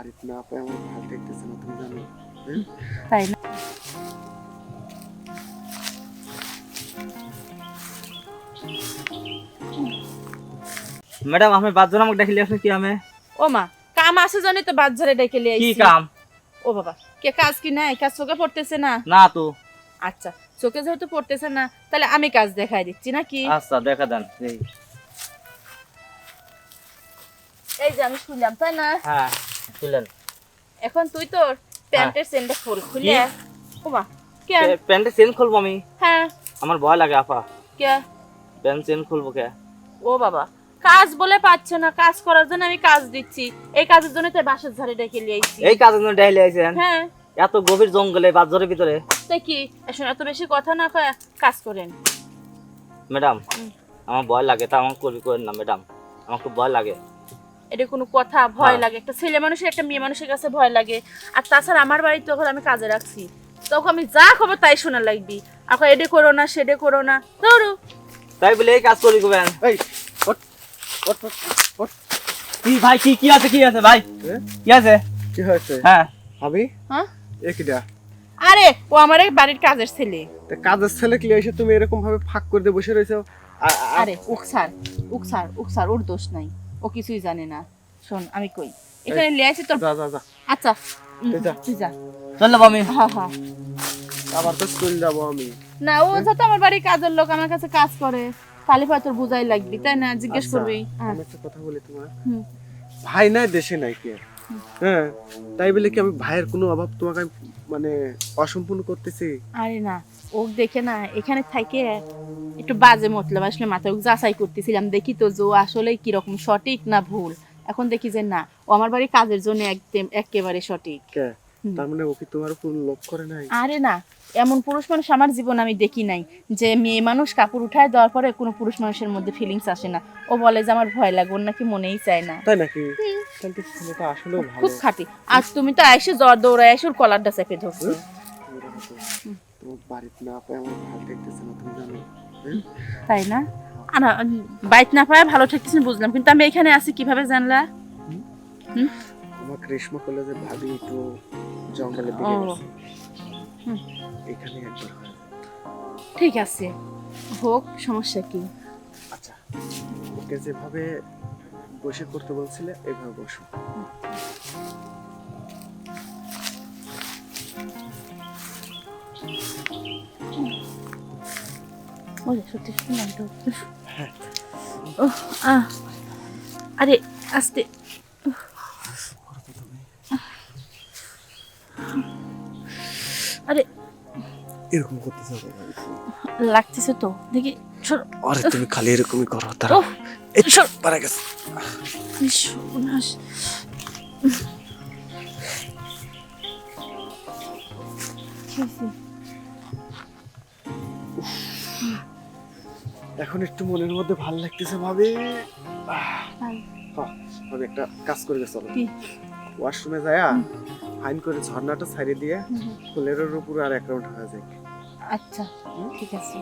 বাড়িতে না আমার ভালো দেখতেছে না তুমি জানো? তাই না? ম্যাডাম আমি বাদ ডাকিলে কি আমি ও মা কাম আছে জানি তো বাজারে ডেকে লিয়ে কি কাম? ও বাবা কে কাজ কি নাই? কাজ চোখে পড়তেছে না। না তো। আচ্ছা চোখে যেহেতু পড়তেছে না তাহলে আমি কাজ দেখাই দিচ্ছি নাকি? আচ্ছা দেখা দেন এই, এই যে আমি শুনলাম তাই না? হ্যাঁ। খুলেন এখন তুই প্যান্টের সেন্টটা খোল কে? প্যান্টের চেন খুলবো আমি? হ্যাঁ। আমার ভয় লাগে আপা। কে? প্যান্ট চেন খুলবো কে? ও বাবা কাজ বলে পাচ্ছ না কাজ করার জন্য আমি কাজ দিচ্ছি। এই কাজের জন্য তো বাসার ধারে ডেকে আইছি। এই কাজের জন্য ডাইলে আইছেন? হ্যাঁ। এত গভীর জঙ্গলে বাজারের ভিতরে? তাই কি? এখন এত বেশি কথা না কয়ে কাজ করেন। ম্যাডাম আমার ভয় লাগে তা আমাকে করি করেন না ম্যাডাম। আমার খুব ভয় লাগে। এটা কোনো কথা ভয় হ্যাঁ। লাগে। একটা ছেলে মানুষের একটা মেয়ে মানুষের কাছে ভয় লাগে। আর তাছাড়া আমার বাড়িতে তখন আমি কাজে রাখছি। তখন আমি যা খবর তাই শোনা লাগবি। এখন এডে করো না সেডে করো না। ধরু। তাই বলে এই কাজ করি করবেন এই কি ভাই কি কি আছে কি আছে ভাই? কি আছে? কি হয়েছে? হ্যাঁ। ভাবি? হ্যাঁ? এ কিটা আরে ও আমার এক বাড়ির কাজের ছেলে। তা কাজের ছেলে কি এসে তুমি এরকম ভাবে ফাঁক করে দিয়ে বসে রয়েছো? আরে উকসার উকসার উকসার ওর দোষ নাই। ও কিছুই জানে না। শোন আমি কই? এখানে লিয়ে আসি তোর যা যা যা। আচ্ছা তুই যা। চললাম আমি হ্যাঁ হ্যাঁ। আবার তো স্কুল যাব আমি। না ও যত আমার বাড়ি কাজের লোক আমার কাছে কাজ করে। তাহলে হয়তো তোর বুঝাই লাগবি তাই না? জিজ্ঞেস আচ্ছা, করবি। হ্যাঁ। আমি একটা কথা বলি তোমার ভাই নাই দেশে নাই কে? হ্যাঁ তাই বলে কি আমি ভাইয়ের কোনো অভাব তোমাকে মানে অসম্পূর্ণ করতেছি? আরে না দেখে না এখানে থাকে একটু বাজে মতলব আসলে মাথায় ওকে যাচাই করতেছিলাম দেখি তো যে ও আসলে কীরকম সঠিক না ভুল। এখন দেখি যে না ও আমার বাড়ির কাজের জন্য একদম একেবারে সঠিক। তার মানে ও কি তোমার উপর লোভ করে নাই? আরে না এমন পুরুষ মানুষ আমার জীবন আমি দেখি নাই যে মেয়ে মানুষ কাপড় উঠায় দেওয়ার পরে কোনো পুরুষ মানুষের মধ্যে ফিলিংস আসে না। ও বলে যে আমার ভয় লাগে ওর নাকি মনেই চায় না। তাই নাকি? তো ছেলেটা আসলেও ভালো। খুব খাটি। আজ তুমি তো এসে জ্বর দৌড়ায় এসে ওর কলারটা চেপে ধরছো। তোমার বাড়িতে না পাই আমার ভালো দেখতেছে না তুমি জানো? তাই না? আর বাইক না পায় ভালো বুঝলাম। কিন্তু আমি এখানে আছি কীভাবে জানলা? আমার গ্রীষ্ম কলেজে ভাবি একটু জঙ্গলের ও। দিকে এখানে একবার ঠিক আছে। হোক সমস্যা কি? আচ্ছা ওকে যেভাবে বসে করতে বলছিলে এভাবে বসো। ওরে সত্যি সত্যি ও আরে আস্তে। আরে এরকম করতে চাও লাগতেছে তো দেখি আরে তুমি খালি এরকমই করো তারা। পারা গেছে? এখন একটু মনের মধ্যে ভালো লাগতেছে ভাবে। ভাবে একটা কাজ করে গেছে? ওয়াশরুমে যায়া ফাইন করে ঝর্ণাটা ছাড়িয়ে দিয়ে। ফুলের উপর আর রাউন্ড হয়ে যায় আচ্ছা ঠিক আছে।